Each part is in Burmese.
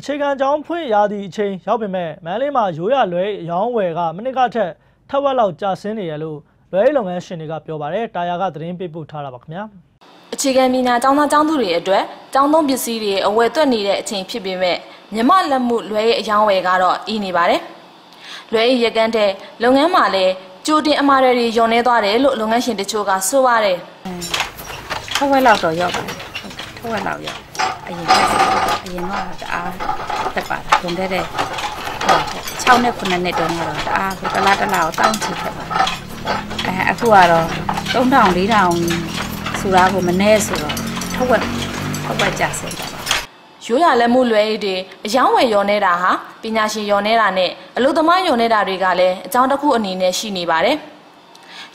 အခြေခံကြောင်းဖွင့်ရသည့်အချိန်ရောက်ပေမဲ့မန်းလေးမှာရိုးရလွဲရောင်းဝယ်ကမိနစ်ကထက်ထပ်ဝက်လောက်ကြာဆင်းနေရလို့လွဲလုပ်ငန်းရှင်တွေကပြောပါတယ်တာယာကသတင်းပေးပို့ထားတာပါခင်ဗျာအခြေခံပညာကျောင်းသားကျောင်းသူတွေအတွက်ကျောင်းသုံးပစ္စည်းတွေအဝယ်သွက်နေတဲ့အချိန်ဖြစ်ပေမဲ့မြမလက်မှုလွဲရဲ့အယောင်းဝယ်ကတော့အီးနေပါတယ်။လွဲရဲ့ရကန်းတဲ့လုပ်ငန်းမှာလည်းကြိုတင်အမှားတွေယွန်နေသွားတယ်လို့လုပ်ငန်းရှင်တချို့ကဆိုပါတယ်ထက်ဝက်လောက်တော့ရောက်ပါတယ်ထက်ဝက်လောက်ရောက် အရင်တက်စားအရင်တော့တအားတက်ပါတယ်တွန်တဲ့တဲ့ဟော6နဲ့9နှစ်တုန်းကတော့တအားတလားတလားကိုတောင်းချစ်ခဲ့ပါတယ်အဲအခုကတော့3000 4000ဆိုတာကိုမနှဲဆိုတော့ထက်ဝက်ထက်ဝက်ကြဆင်းတယ်။ရိုးရလက်မှုလွဲတွေအယောင်းဝယ်ယွန်နေတာဟာပညာရှင်ယွန်နေတာနဲ့အလုပ်သမားယွန်နေတာတွေကလည်းအကြောင်းတစ်ခုအနေနဲ့ရှိနေပါတယ်။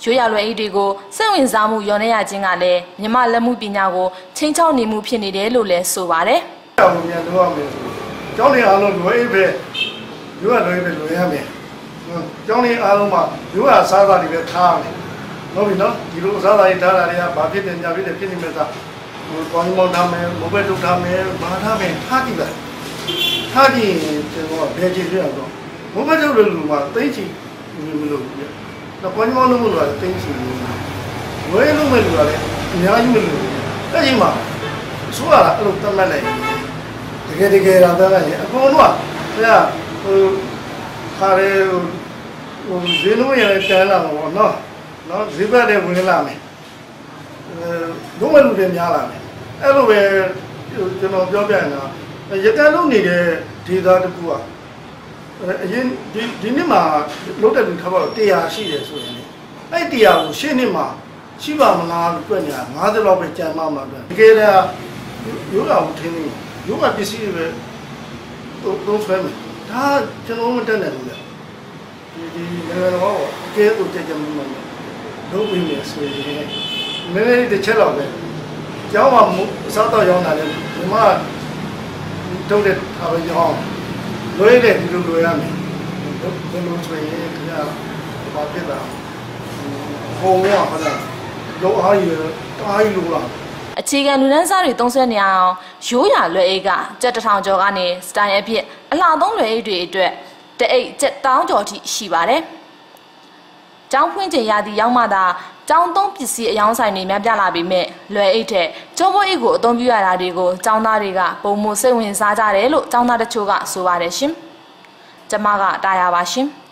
ရိုးရလွယ်အိတ်တွေကိုစိတ်ဝင်စားမှုယွန်နေရခြင်းကလည်းမြမလက်မှုပညာကိုချင်းချောက်နေမှုဖြစ်နေတယ်လို့လည်းဆိုပါတယ်။တောင်မြန်တော့ရမယ်ဆိုကျောင်းနေအားလုံးလွယ်အိပ်ပဲရိုးရလွယ်အိပ်ပဲလွယ်ရမယ်နော်ကျောင်းနေအားလုံးမှာရိုးရစားတာတွေပဲထားရမယ်ဟုတ်ပြီနော်ဒီလိုအစားအစာတွေထားတာတွေကဘာဖြစ်နေညာဖြစ်နေဖြစ်နေမဲ့သားဟိုကောင်းမောင်းထားမယ်မိုဘယ်ထုတ်ထားမယ်ဘာထားမယ်ထားကြည့်လိုက်ထားကြည့်ရင်ကျွန်တော်ဘယ်ကြည့်ရတော့မိုဘယ်ထုတ်လို့လူမှာသိချင်မလို့ဘူး တော့ကောင်းမောင်းလို့မလို့သိချင်ဘူးဝဲလို့မဲ့လူကလည်းအများကြီးမလို့ဘူးအဲ့ဒီမှာဆိုရတာအဲ့လိုတတ်မှတ်လိုက်တကယ်တကယ်တော့တည်းကအကုန်လုံးကဘုရားဟိုခါရဲဟိုဟိုဇင်းလုံးရတန်းလာတော့နော်နော်ဇိဘတ်လည်းဝင်လာမယ်အဲဒုမလူတွေများလာမယ်အဲ့လိုပဲကျွန်တော်ပြောပြရင်တော့ရတန်းလုံးနေတဲ့ဒေတာတစ်ခုက အရင်ဒီဒီနေ့မှာလုတ်တဲ့လူထားပါတော့100ရှိတယ်ဆိုရင်အဲ့100ကိုရှင်းနှစ်မှာရှိပါမလားလို့တွေ့နေတာ90လောက်ပဲကြံမှမှာပဲတကယ်တည်းရိုးတာကိုထင်းနေရိုးကပစ္စည်းတွေပဲတော့တော့ဆွဲမယ်ဒါကျွန်တော်မတက်နိုင်ဘူးလေဒီဒီလည်းတော့အကဲတော့တက်ကြမှာမဟုတ်တော့ဘူးလေဆိုရင်နည်းနည်းတစ်ချက်တော့ပဲကျောင်းမှာစားတော့ရောင်းတာလေဒီမှာတုတ်တဲ့ဟာပဲရောင်း လွဲတယ်ဒီလိုလွဲရမယ်ဒီလိုဆိုရင်ခင်ဗျာဘာဖြစ်တာဟိုကဟာလားလောအားကြီးအားကြီးလို့လားအခြေခံလူနန်းစားတွေသုံးဆွဲနေအောင်ရိုးရာလွယ်အိတ်ကကြက်တစ်ထောင်ကျော်ကနေစတိုင်အဖြစ်အလှသုံးလွယ်အိတ်တွေအတွက်တအိတ်ကြက်တောင်းကျော်ထိရှိပါတယ်။ကျောင်းဖွင့်ချိန်ရသည့်ရောက်မှသာ ကျောင်းသုံးပစ္စည်းအယောင်းဆိုင်တွေများပြားလာပြီးမြဲလွယ်အိတ်တဲ့ကျောဘိုးအိတ်ကိုအသုံးပြုရတာတွေကိုကျောင်းသားတွေကပုံမစိတ်ဝင်စားကြတယ်လို့ကျောင်းသားတချို့ကဆိုပါတယ်ရှင်။ကျမကတာယာပါရှင်။